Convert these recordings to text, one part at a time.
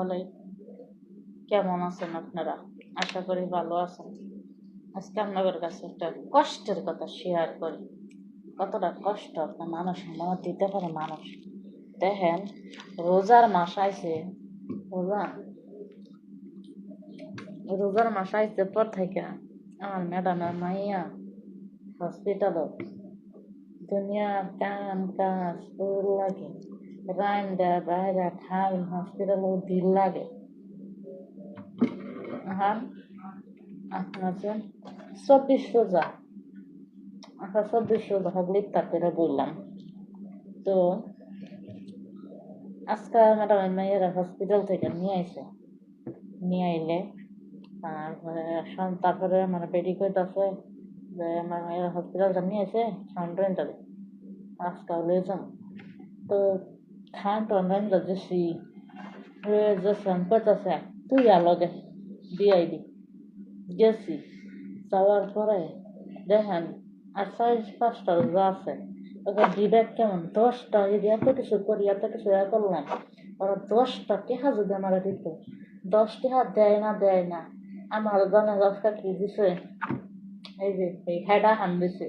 আলাইকুম। কেমন আছেন আপনারা? আশা করি ভালো আছেন। আজকে আপনাদের কাছে একটা কষ্টের কথা শেয়ার করি। কতটা কষ্ট আপনার মানুষ আমার দিতে পারে মানুষ। দেখেন, রোজার মাস আইছে, রোজা, রোজার মাস আইছে পর থেকে আমার ম্যাডামের মাইয়া হসপিটালও দুনিয়া কাম কাজ লাগে। রান্দা বাইরা খাই হসপিটালও দিল লাগে হ্যাঁ আপনার চব্বিশ রোজা আচ্ছা চব্বিশ রোজা হবে ইফতার করে বললাম তো আজকে ম্যাডাম মেয়েরা হসপিটাল থেকে নিয়ে আইছে নিয়ে আইলে তারপরে তারপরে মানে বেডি আছে যে আমার মেয়েরা হসপিটালটা নিয়ে আইছে সাউন্ড আজকে যাম তো রেন্টার যেছি লয়ে যাচ্ছেন কইতাছে তুই আলগে দিয়াই দি গেছি যাওয়ার পরে দেখেন ছয় পাঁচটা রোজা আছে ওকে দিবে কেমন দশটা যদি এত কিছু করি এত কিছু এ করলাম ওরা দশটা টেহা যদি আমার দিত দশ টেহা দেয় না দেয় না আমার জানা দশটা কি দিছে এই যে এই হেডা হান দিছে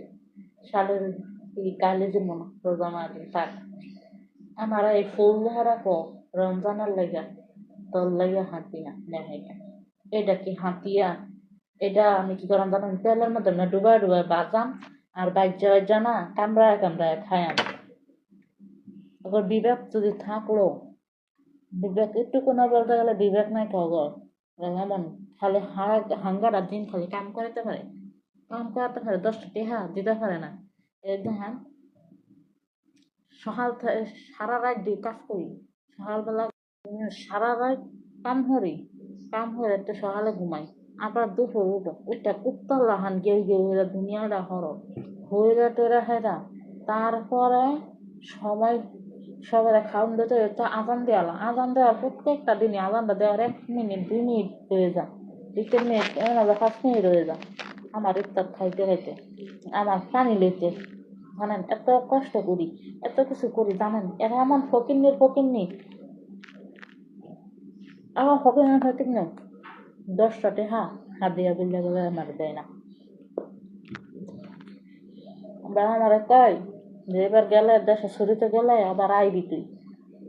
এই কালে যে মনে রোজা মারি তাক আমার এই ফুল হারাকো রমজানের লেগা তোর লেগে হাতিয়া নেহাইয়া এটা কি হাতিয়া এটা আমি কি করলাম জানেন তেলের মধ্যে না ডুবাই ডুবাই বাজাম আর বাজ্যা বাজ্যা না কামড়ায় কামড়ায় খায়াম আবার বিবেক যদি থাকল বিবেক একটুকু না বলতে গেলে বিবেক নাই খবর এমন খালি হাঙ্গার আর দিন খালি কাম করতে পারে কাম করাতে পারে দশটা টেহা দিতে পারে না এই দেখেন সকাল সারা রাত দিয়ে কাজ করি। সকালবেলা সারা রাত কাম করি, কাম করে একটু সকালে ঘুমাই। আবার দুপুর উঠো ওইটা কুত্তার লাহান গেউ গিয়ে হইরা দুনিয়াটা হর। হইরা টেরা হেরা, তারপরে সবাই খাওয়ান দিতে তো আজান দেওয়ালা আজান দেওয়ার প্রত্যেকটা দিনই আজানটা দেওয়ার এক মিনিট দুই মিনিট হয়ে যা। দুই মিনিট পাঁচ মিনিট হয়ে যা। আমার ইফতার খাইতে খাইতে, আমার পানি লইতে। জানেন, এত কষ্ট করি, এত কিছু করি, জানেন? এরা আমার ফকিন্নির ফকিন্নি। আমার ফকিন্নির ফকিন্নি দশটা টেহা হাত দিয়া বিল্লা গেলে আমার দেয় না। বা আমার কয়, যে এবার গেলে দেশে ছুরিতে গেলে আবার আইবি তুই।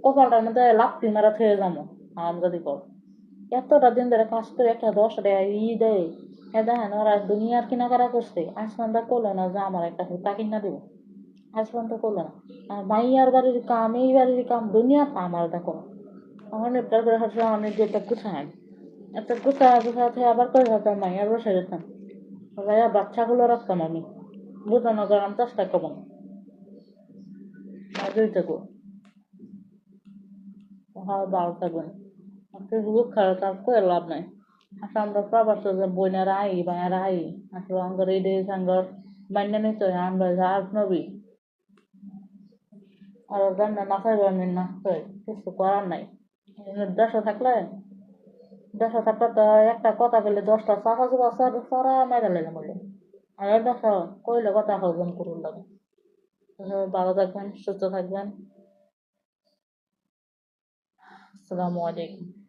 কপালটার মধ্যে লাপ্তি মারা থেকে যাব আম যদি কর। এতটা দিন ধরে কাজ করে একটা দশ টাকা ই দেয় হ্যাঁ দেখেন ওরা দুনিয়ার কিনাকারা করছে। আসমানটা করল না যে আমার একটা হুতা কিনা দেবো। আসমানটা করল না। আর মাইয়ার বাড়ির কাম, এই বাড়ির কাম, দুনিয়া আমার দেখো। আমার নেপটার করে হাসলে অনেক যেটা গুছায়। একটা গুছা গুছাতে আবার করে হতাম মাইয়ার বসে যেতাম। ভাইয়া, বাচ্চাগুলো রাখতাম আমি। বোঝানো করার চেষ্টা করব আর দুইটা গো হ্যাঁ ভালো থাকবেন। ফেসবুক খারাপ কাজ করে লাভ নাই। আসলে আমরা প্রবাস যে বোনেরা আই ভাইয়ারা আই। আসলে আমাদের এই দেশ আমাদের মান্য নিতে আমরা যা নবী। আর জান না মাথায় বানি নাচতে কিছু করার নাই। দেশে থাকলে দেশে থাকলে তো একটা কথা পেলে দশটা চাপা চুপা সরা মেরে লেগে বলে। আর এই কইলে কথা হজম করুন লাগে। ভালো থাকবেন, সুস্থ থাকবেন। আসসালামু আলাইকুম।